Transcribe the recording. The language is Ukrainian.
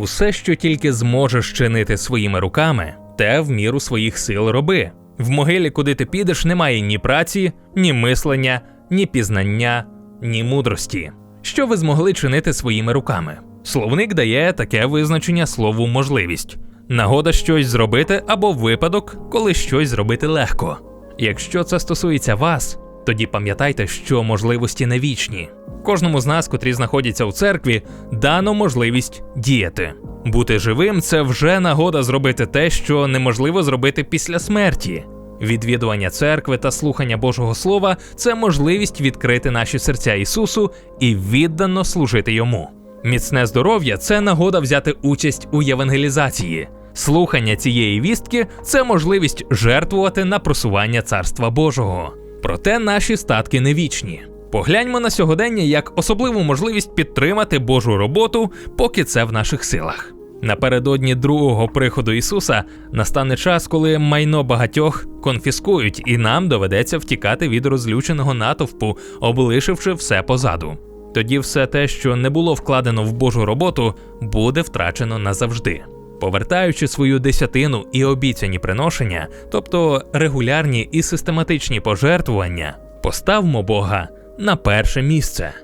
Усе, що тільки зможеш чинити своїми руками, те в міру своїх сил роби. В могилі, куди ти підеш, немає ні праці, ні мислення, ні пізнання, ні мудрості. Що ви змогли чинити своїми руками? Словник дає таке визначення слову можливість. Нагода щось зробити або випадок, коли щось зробити легко. Якщо це стосується вас, тоді пам'ятайте, що можливості не вічні. Кожному з нас, котрі знаходяться у церкві, дано можливість діяти. Бути живим це вже нагода зробити те, що неможливо зробити після смерті. Відвідування церкви та слухання Божого Слова це можливість відкрити наші серця Ісусу і віддано служити йому. Міцне здоров'я це нагода взяти участь у євангелізації. Слухання цієї вістки це можливість жертвувати на просування Царства Божого. Проте наші статки не вічні. Погляньмо на сьогодення як особливу можливість підтримати Божу роботу, поки це в наших силах. Напередодні другого приходу Ісуса настане час, коли майно багатьох конфіскують, і нам доведеться втікати від розлюченого натовпу, облишивши все позаду. Тоді все те, що не було вкладено в Божу роботу, буде втрачено назавжди. Повертаючи свою десятину і обіцяні приношення, тобто регулярні і систематичні пожертвування, поставмо Бога на перше місце.